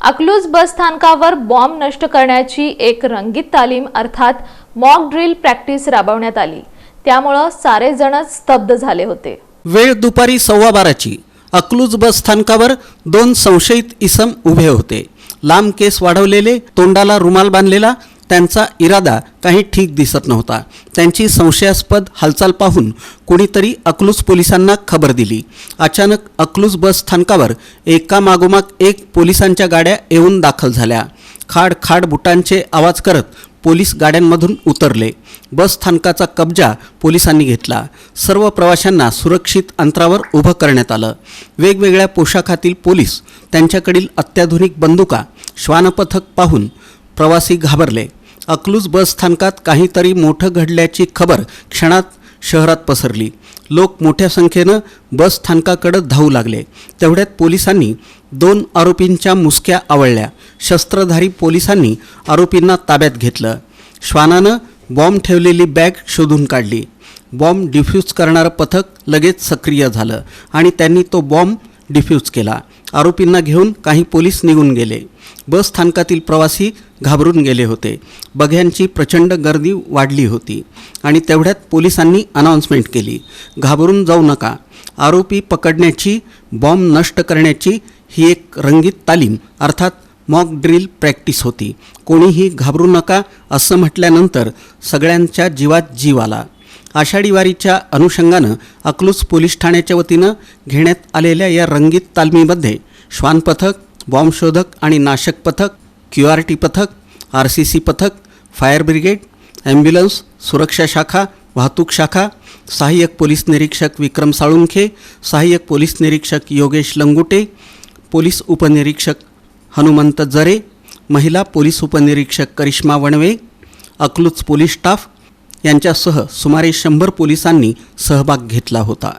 अकलूज बस स्थानकावर बॉम्ब नष्ट करण्याची एक रंगीत तालीम अर्थात मॉक ड्रिल प्रॅक्टिस राबवण्यात आली. त्यामुळं सारेजणच स्तब्ध झाले होते. वेळ दुपारी सव्वा बाराची. अकलूज बस स्थानकावर दोन संशयित इसम उभे होते. लांब केस वाढवलेले तोंडाला रुमाल बांधलेला त्यांचा इरादा काही ठीक दिसत नव्हता. त्यांची संशयास्पद हालचाल पाहून कुणीतरी अकलूज पोलिसांना खबर दिली. अचानक अकलूज बस स्थानकावर एका मागोमाग एक पोलिसांच्या गाड्या येऊन दाखल झाल्या. खाड खाड बुटांचे आवाज करत पोलीस गाड्यांमधून उतरले. बस स्थानकाचा कब्जा पोलिसांनी घेतला. सर्व प्रवाशांना सुरक्षित अंतरावर उभं करण्यात आलं. वेगवेगळ्या पोशाखातील पोलीस त्यांच्याकडील अत्याधुनिक बंदुका श्वानपथक पाहून प्रवासी घाबरले. अकलूज बस स्थानकात काहीतरी मोठं घडल्याची खबर क्षणात शहरात पसरली. लोक मोठ्या संख्येनं बसस्थानकाकडं धावू लागले. तेवढ्यात पोलिसांनी दोन आरोपींच्या मुसक्या आवळल्या. शस्त्रधारी पोलिसांनी आरोपींना ताब्यात घेतलं. श्वानानं बॉम्ब ठेवलेली बॅग शोधून काढली. बॉम्ब डिफ्यूज करणारं पथक लगेच सक्रिय झालं आणि त्यांनी तो बॉम्ब डिफ्यूज केला. आरोपींना घेऊन काही पोलीस निघून गेले. बस स्थानकातील प्रवासी घाबरून गेले होते. बघ्यांची प्रचंड गर्दी वाढली होती आणि तेवढ्यात पोलिसांनी अनाऊन्समेंट केली. घाबरून जाऊ नका. आरोपी पकडण्याची बॉम्ब नष्ट करण्याची ही एक रंगीत तालीम अर्थात मॉक ड्रिल प्रॅक्टिस होती. कोणीही घाबरू नका असं म्हटल्यानंतर सगळ्यांच्या जीवात जीव आला. आषाढी वारीच्या अनुषंगानं अकलूज पोलीस ठाण्याच्या वतीनं घेण्यात आलेल्या या रंगीत तालमीमध्ये श्वान पथक बॉम्बशोधक आणि नाशक पथक क्यू आर टी पथक आर सी सी पथक फायर ब्रिगेड ॲम्ब्युलन्स सुरक्षा शाखा वाहतूक शाखा सहाय्यक पोलीस निरीक्षक विक्रम साळुंखे सहाय्यक पोलीस निरीक्षक योगेश लंगुटे पोलीस उपनिरीक्षक हनुमंत जरे महिला पोलीस उपनिरीक्षक करिश्मा वणवे अकलूज पोलीस स्टाफ यांच्यासह सुमारे शंभर पोलिसांनी सहभाग घेतला होता.